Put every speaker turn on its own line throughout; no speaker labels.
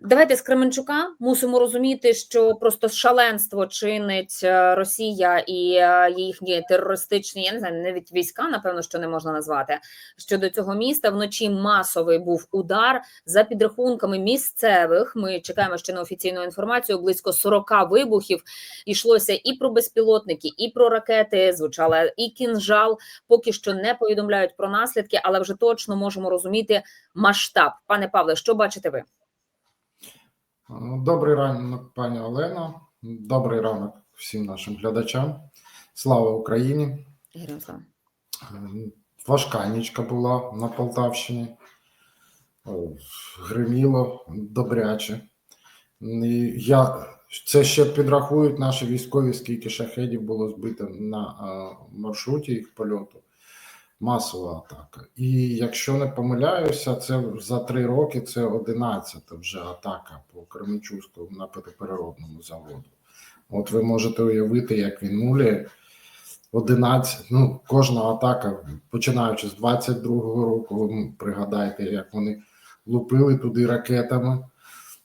Давайте з Кременчука мусимо розуміти, що просто шаленство чинить е, Росія і е, їхні терористичні, я не знаю, навіть війська, напевно, що не можна назвати. Щодо цього міста вночі масовий був удар за підрахунками місцевих. Ми чекаємо ще на офіційну інформацію. Близько 40 вибухів йшлося і про безпілотники, і про ракети. Звучала і кінжал. Поки що не повідомляють про наслідки, але вже точно можемо розуміти масштаб. Пане Павле, що бачите ви?
Добрий ранок, пані Олено. Добрий ранок всім нашим глядачам. Слава Україні!
Героям слава.
Важка нічка була на Полтавщині. Гриміло добряче. Я, це ще підрахують наші військові, скільки шахедів було збито на маршруті їх польоту. Масова атака. І якщо не помиляюся, це за три роки це 11 вже атака по Кременчуцькому на переробному заводу. От ви можете уявити, як він нулі 11, ну, кожна атака, починаючи з 22-го року, пригадайте, як вони лупили туди ракетами.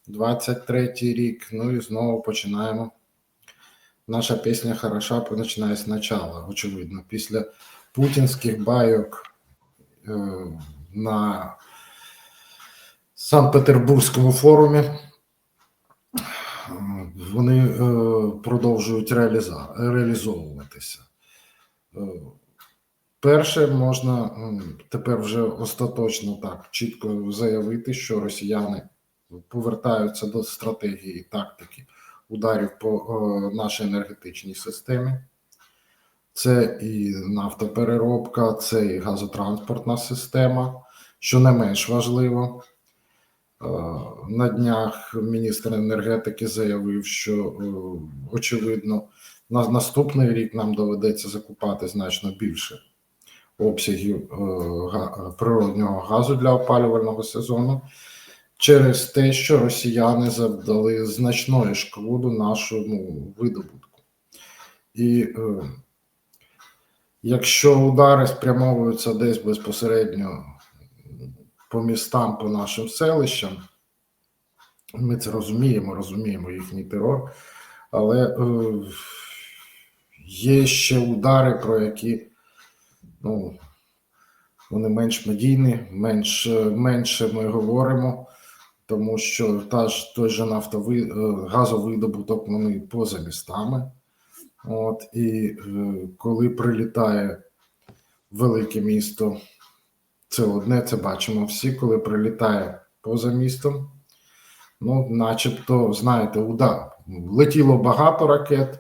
23-й рік, ну і знову починаємо. Наша пісня хороша починає спочатку, очевидно, після путінських байок е, на Санкт-Петербурзькому форумі. е, Вони е, продовжують реалізовуватися. Перше, можна тепер вже остаточно так чітко заявити, що росіяни повертаються до стратегії і тактики ударів по нашій енергетичній системі. Це і нафтопереробка, це і газотранспортна система, що не менш важливо. Е, На днях міністр енергетики заявив, що е, очевидно на наступний рік нам доведеться закупати значно більше обсягів е, природнього газу для опалювального сезону через те, що росіяни завдали значної шкоди нашому видобутку. І якщо удари спрямовуються десь безпосередньо по містам, по нашим селищам, ми це розуміємо, розуміємо їхній терор, але е, є ще удари, про які ну, вони менш медійні, менш, менше ми говоримо, тому що та ж той же нафтовий е, газовидобуток вони поза містами. От, і е, коли прилітає велике місто, це одне, це бачимо всі, коли прилітає поза містом, ну, начебто, знаєте, удар. Летіло багато ракет,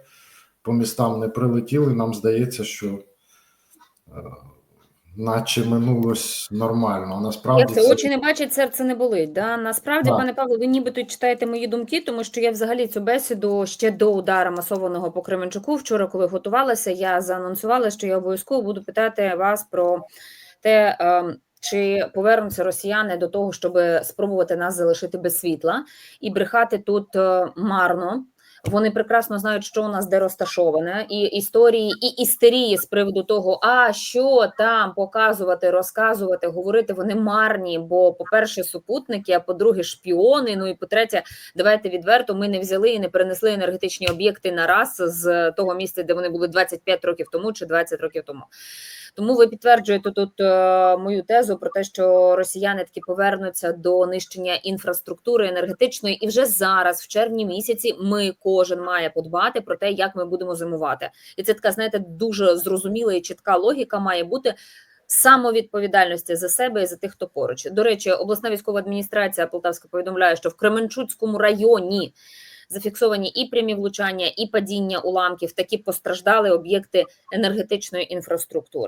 по містам не прилетіли. Нам здається, що е, наче минулось нормально. Насправді
Як це очі не бачать, серце не болить. Да? Насправді,
Так.
пане Павло, ви нібито читаєте мої думки, тому що я взагалі цю бесіду ще до удара масованого по Кременчуку. Вчора, коли готувалася, я заанонсувала, що я обов'язково буду питати вас про те. ем, Чи повернуться росіяни до того, щоб спробувати нас залишити без світла і брехати тут е, марно? Вони прекрасно знають, що у нас де розташоване, і історії, і істерії з приводу того, а що там показувати, розказувати, говорити вони марні. Бо, по-перше, супутники, а по-друге, шпіони. Ну і по-третє, давайте відверто, ми не взяли і не перенесли енергетичні об'єкти на раз з того місця, де вони були 25 років тому чи 20 років тому. Тому ви підтверджуєте тут е, мою тезу про те, що росіяни таки повернуться до нищення інфраструктури енергетичної, і вже зараз, в червні місяці, ми кожен має подбати про те, як ми будемо зимувати. І це така, знаєте, дуже зрозуміла і чітка логіка має бути. Самовідповідальності за себе і за тих, хто поруч. До речі, обласна військова адміністрація Полтавська повідомляє, що в Кременчуцькому районі зафіксовані і прямі влучання, і падіння уламків. Такі постраждали об'єкти енергетичної інфраструктури.